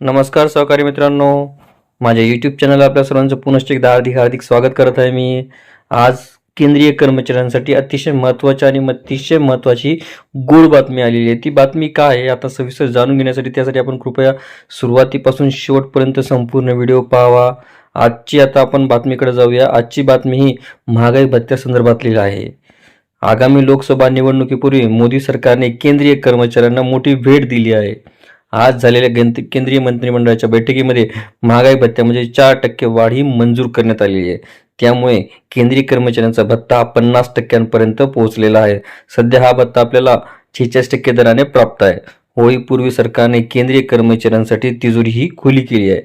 नमस्कार सहकारी मित्रांनो. माझ्या यूट्यूब चॅनल आपल्या सर्वांचं पुनश्च एकदा हार्दिक हार्दिक स्वागत करत आहे मी. आज केंद्रीय कर्मचाऱ्यांसाठी अतिशय महत्त्वाची आणि अतिशय महत्त्वाची गोड बातमी आलेली आहे. ती बातमी काय आहे आता सविस्तर जाणून घेण्यासाठी त्यासाठी आपण कृपया सुरुवातीपासून शेवटपर्यंत संपूर्ण व्हिडिओ पाहावा आजची आता आपण बातमीकडे जाऊया. आजची बातमी ही महागाई भत्त्यासंदर्भातली आहे. आगामी लोकसभा निवडणुकीपूर्वी मोदी सरकारने केंद्रीय कर्मचाऱ्यांना मोठी भेट दिली आहे. आज झालेल्या केंद्रीय मंत्रिमंडळाच्या बैठकीमध्ये महागाई भत्त्या म्हणजे चार टक्के वाढ ही मंजूर करण्यात आलेली आहे. त्यामुळे केंद्रीय कर्मचाऱ्यांचा भत्ता हा पन्नास टक्क्यांपर्यंत पोहोचलेला आहे. सध्या हा भत्ता आपल्याला छेचाळीस टक्के दराने प्राप्त आहे. होळीपूर्वी सरकारने केंद्रीय कर्मचाऱ्यांसाठी तिजोरी ही खुली केली आहे.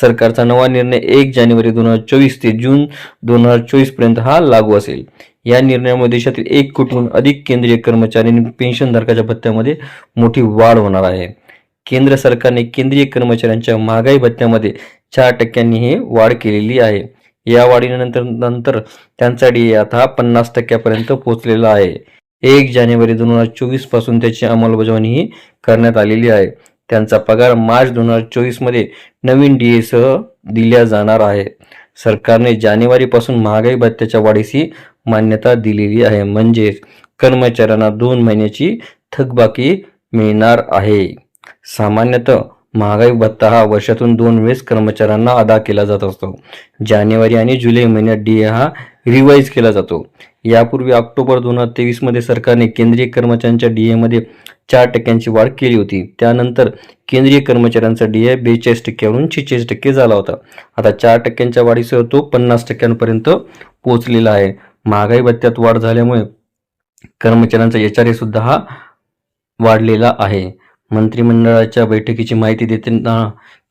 सरकारचा नवा निर्णय एक जानेवारी दोन हजार चोवीस ते जून दोन हजार चोवीसपर्यंत हा लागू असेल. या निर्णयामुळे देशातील एक कोटीहून अधिक केंद्रीय कर्मचारी आणि पेन्शनधारकाच्या भत्त्यामध्ये मोठी वाढ होणार आहे. केंद्र सरकारने केंद्रीय कर्मचाऱ्यांच्या महागाई भत्त्यामध्ये चार टक्क्यांनी हे वाढ केलेली आहे. या वाढीनंतर नंतर त्यांचा डी आता पन्नास टक्क्यापर्यंत पोहोचलेला आहे. एक जानेवारी दोन हजार चोवीसपासून त्याची अंमलबजावणीही करण्यात आलेली आहे. त्यांचा पगार मार्च दोन हजार चोवीसमध्ये नवीन डी एसह दिल्या जाणार आहे. सरकारने जानेवारीपासून महागाई भत्त्याच्या वाढीस मान्यता दिलेली आहे. म्हणजेच कर्मचाऱ्यांना दोन महिन्याची थकबाकी मिळणार आहे. सामान्यतः महागाई भत्ता हा वर्षातून दोन वेळेस कर्मचाऱ्यांना अदा केला जात असतो. जानेवारी आणि जुलै महिन्यात डी ए हा रिवाईज केला जातो. यापूर्वी ऑक्टोबर दोन हजार तेवीसमध्ये सरकारने केंद्रीय कर्मचाऱ्यांच्या डी एमध्ये चार टक्क्यांची वाढ केली होती. त्यानंतर केंद्रीय कर्मचाऱ्यांचा डी ए बेचाळीस टक्क्यावरून छेचाळीस टक्के झाला होता. आता चार टक्क्यांच्या वाढीसह तो पन्नास टक्क्यांपर्यंत पोहोचलेला आहे. महागाई भत्त्यात वाढ झाल्यामुळे कर्मचाऱ्यांचा एच आर सुद्धा हा वाढलेला आहे. मंत्रिमंडळाच्या बैठकीची माहिती देताना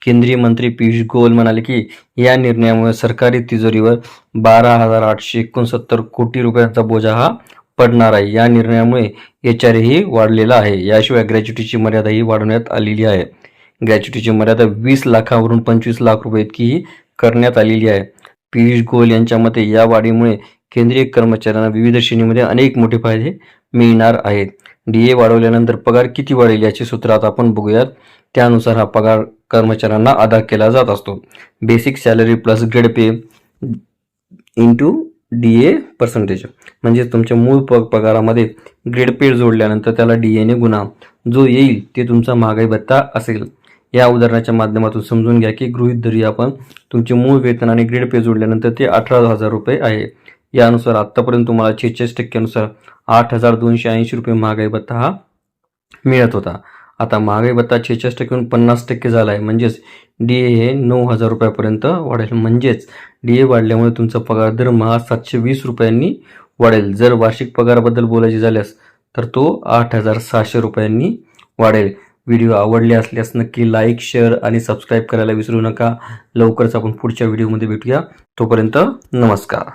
केंद्रीय मंत्री पियुष गोयल म्हणाले की या निर्णयामुळे सरकारी तिजोरीवर बारा हजार आठशे एकोणसत्तर कोटी रुपयांचा बोजा हा पडणार आहे. या निर्णयामुळे एच आर ही वाढलेला आहे. याशिवाय ग्रॅच्युटीची मर्यादाही वाढवण्यात आलेली आहे. ग्रॅच्युटीची मर्यादा वीस लाखावरून पंचवीस लाख रुपये इतकी करण्यात आलेली आहे. पियुष गोयल यांच्या मते या वाढीमुळे केंद्रीय कर्मचाऱ्यांना विविध श्रेणीमध्ये अनेक मोठे फायदे मिळणार आहेत. डी ए वाढवल्यानंतर पगार किती वाढेल याचे सूत्र आता आपण बघूयात. त्यानुसार हा पगार कर्मचाऱ्यांना अदा केला जात असतो. Basic salary plus grade pay into D A percentage म्हणजे तुमच्या मूळ प पगारामध्ये ग्रेड पे जोडल्यानंतर त्याला डी एने गुणा. जो येईल ते तुमचा महागाई भत्ता असेल. या उदाहरणाच्या माध्यमातून समजून घ्या की गृहित धरी आपण तुमचे मूळ वेतन आणि ग्रेड पे जोडल्यानंतर ते अठरा हजार रुपये आहे. यानुसार आत्तापर्यंत तुम्हाला छेचाळीस टक्क्यानुसार आठ हजार दोनशे ऐंशी रुपये महागाई भत्ता हा मिळत होता. आता महागाई भत्ता छेचाळीस टक्क्याहून पन्नास टक्के झाला आहे म्हणजेच डी ए हे नऊ हजार रुपयापर्यंत वाढेल. म्हणजेच डी ए वाढल्यामुळे तुमचा पगार दरमहा सातशे वीस रुपयांनी वाढेल. जर वार्षिक पगाराबद्दल बोलायचे झाल्यास तर तो आठ हजार सहाशे रुपयांनी वाढेल. व्हिडिओ आवडले असल्यास नक्की लाईक शेअर आणि सबस्क्राईब करायला विसरू नका. लवकरच आपण पुढच्या व्हिडिओमध्ये भेटूया. तोपर्यंत नमस्कार.